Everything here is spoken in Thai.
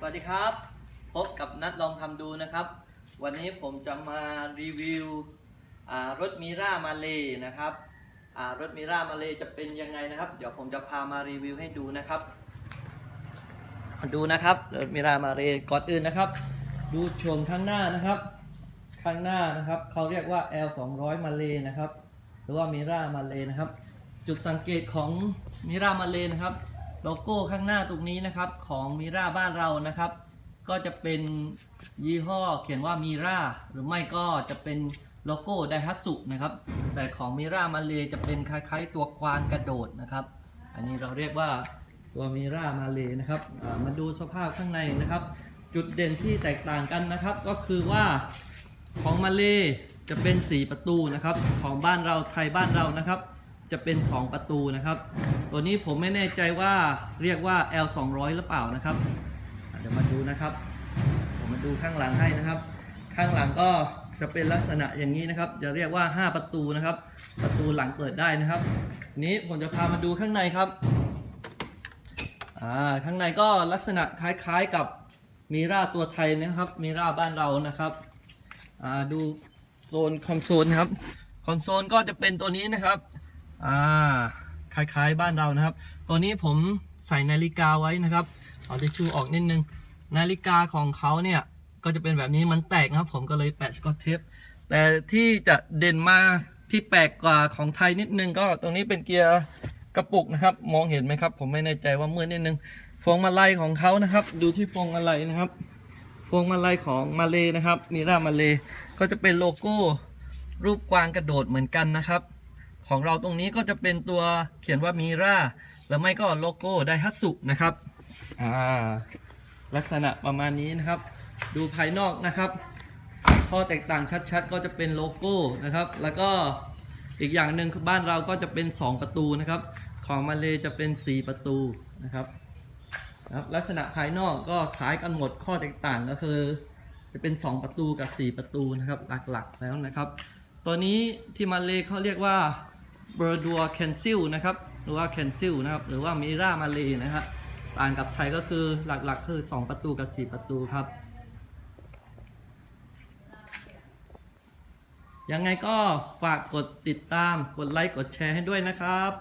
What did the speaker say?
สวัสดีครับ พบกับนัดลองทำดูนะครับ วันนี้ผมจะมารีวิวรถมิรามาเลนะครับรถมิรามาเลจะเป็นยังไงนะครับ เดี๋ยวผมจะพามารีวิวให้ดูนะครับ ดูนะครับรถมิรามาเลก่อนอื่นนะครับ ดูชมข้างหน้านะครับ ข้างหน้านะครับเขาเรียกว่า L 2 0 0มาเลนะครับ หรือว่ามิรามาเลนะครับ จุดสังเกตของมิรามาเลนะครับ โลโก้ข้างหน้าตรงนี้นะครับของมิราบ้านเรานะครับ ก็จะเป็นยี่ห้อเขียนว่ามิราหรือไม่ก็จะเป็นโลโก้ไดฮัตสุนะครับ แต่ของมิรามาเลจะเป็นคล้ายๆตัวกวางกระโดดนะครับ อันนี้เราเรียกว่าตัวมิรามาเลนะครับมาดูสภาพข้างในนะครับ จุดเด่นที่แตกต่างกันนะครับ ก็คือว่าของมาเลจะเป็น 4 ประตูนะครับ ของบ้านเราไทยบ้านเรานะครับ จะเป็น 2 ประตูนะครับ ตัวนี้ผมไม่แน่ใจว่าเรียกว่า L 2 0 0หรือเปล่านะครับ เดี๋ยวมาดูนะครับ ผมมาดูข้างหลังให้นะครับ ข้างหลังก็จะเป็นลักษณะอย่างนี้นะครับ จะเรียกว่า 5 ประตูนะครับ ประตูหลังเปิดได้นะครับ นี้ผมจะพามาดูข้างในครับ อ่า ข้างในก็ลักษณะคล้ายๆกับมีราตัวไทยนะครับมีราบ้านเรานะครับ อ่า ดูโซนคอนโซลนครับ คอนโซลก็จะเป็นตัวนี้นะครับ อ่าคล้ายๆบ้านเรานะครับ ตัวนี้ผมใส่นาฬิกาไว้นะครับ เอาทิชชู่ออกนิดนึง นาฬิกาของเขาเนี่ยก็จะเป็นแบบนี้มันแตกนะครับ ผมก็เลยแปะสกอตเทปแต่ที่จะเด่นมาที่แปลกกว่าของไทยนิดนึงก็ตรงนี้เป็นเกียร์กระปุกนะครับ มองเห็นไหมครับ ผมไม่แน่ใจว่ามืดนิดนึงพวงมาลัยของเขานะครับ ดูที่พวงมาลัยนะครับ พวงมาลัยของมาเลนะครับมีรามาเลก็จะเป็นโลโก้รูปกวางกระโดดเหมือนกันนะครับ ของเราตรงนี้ก็จะเป็นตัวเขียนว่ามีราหรือไม่ก็โลโก้ไดฮัตสุนะครับอ่าลักษณะประมาณนี้นะครับ ดูภายนอกนะครับข้อแตกต่างชัดๆ ก็จะเป็นโลโก้นะครับ แล้วก็อีกอย่างหนึ่งบ้านเราก็จะเป็น 2 ประตูนะครับ ของมาเลจะเป็น 4 ประตูนะครับนะครับ ลักษณะภายนอกก็คล้ายกันหมดข้อแตกต่างก็คือ จะเป็น 2 ประตูกับ 4 ประตูนะครับหลักๆแล้วนะครับ ตัวนี้ที่มาเลเขาเรียกว่า เบอร์ดัวแคนซิลนะครับหรือว่าแคนซิลนะครับหรือว่ามิรามาเลนะฮะต่างกับไทยก็คือหลักๆ คือ 2 ประตูกับ 4 ประตูครับ ยังไงก็ฝากกดติดตามกดไลค์กดแชร์ให้ด้วยนะครับ